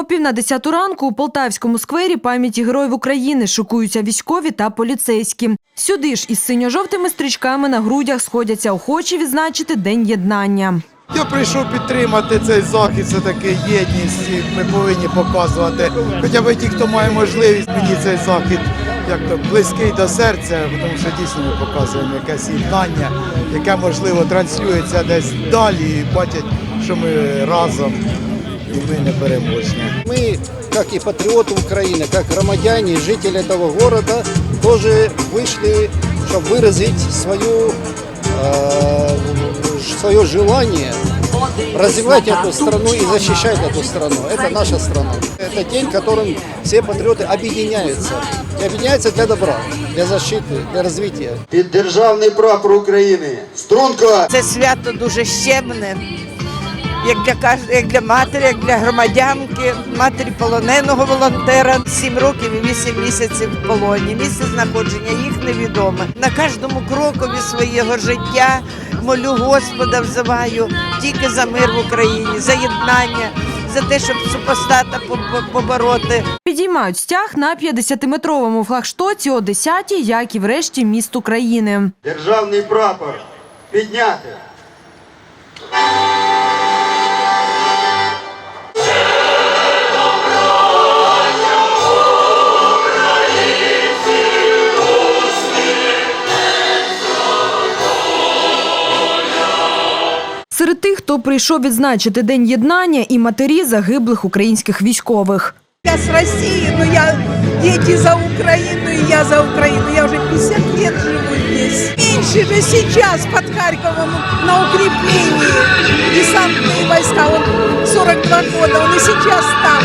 О пів на десяту ранку у Полтавському сквері пам'яті героїв України шокуються військові та поліцейські. Сюди ж із синьо-жовтими стрічками на грудях сходяться охочі відзначити День єднання. Я прийшов підтримати цей захід, це таки єдність. Ми повинні показувати. Хоча б ті, хто має можливість, мені цей захід як то близький до серця, тому що дійсно ми показуємо якесь єднання, яке можливо транслюється десь далі і бачать, що ми разом і ми не переможні. Мы, как и патриоты Украины, как громадяне, жители этого города, тоже вышли, чтобы выразить свою, э, свое желание развивать эту страну и защищать эту страну. Это наша страна. Это день, которым все патриоты объединяются. И объединяются для добра, для защиты, для развития. Під державний прапор України. Струнко! Це свято дуже щемне, Як для каж- як для матері, як для громадянки, матері полоненого волонтера. Сім років і вісім місяців в полоні. Місце знаходження їх невідоме. На кожному крокові свого життя молю Господа, взиваю тільки за мир в Україні, за єднання, за те, щоб супостата побороти. Підіймають стяг на 50-метровому флагштоці о 10-й, як і врешті міст України. Державний прапор. Підняти. Серед тих, хто прийшов відзначити День єднання, і матері загиблих українських військових. Я с России, но я дети за Украину, и я за Украину. Я уже 50 лет живу здесь. Меньше же сейчас под Харьковом на укреплении. Десантные войска, он 42 года, он и сейчас там.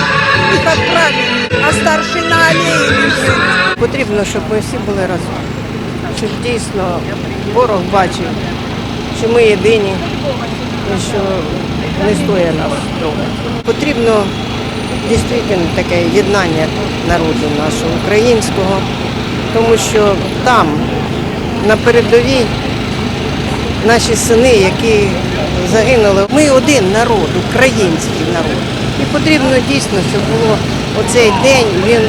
Их отправили. А старший на аллее лежит. Потрібно, щоб ми всі були разом, щоб дійсно ворог бачив, що ми єдині і що не стоїть нас трогати. Потрібно дійсно таке єднання народу нашого українського, тому що там, на передовій, наші сини, які загинули, ми один народ, український народ. І потрібно дійсно, щоб було оцей день, він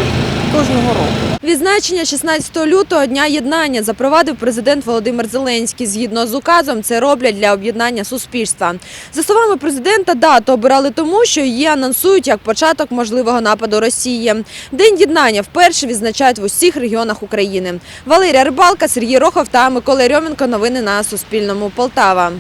кожного року. Відзначення 16 лютого Дня єднання запровадив президент Володимир Зеленський. Згідно з указом, це роблять для об'єднання суспільства. За словами президента, дату обирали тому, що її анонсують як початок можливого нападу Росії. День єднання вперше відзначають в усіх регіонах України. Валерія Рибалка, Сергій Рохов та Микола Рьоменко. Новини на Суспільному. Полтава.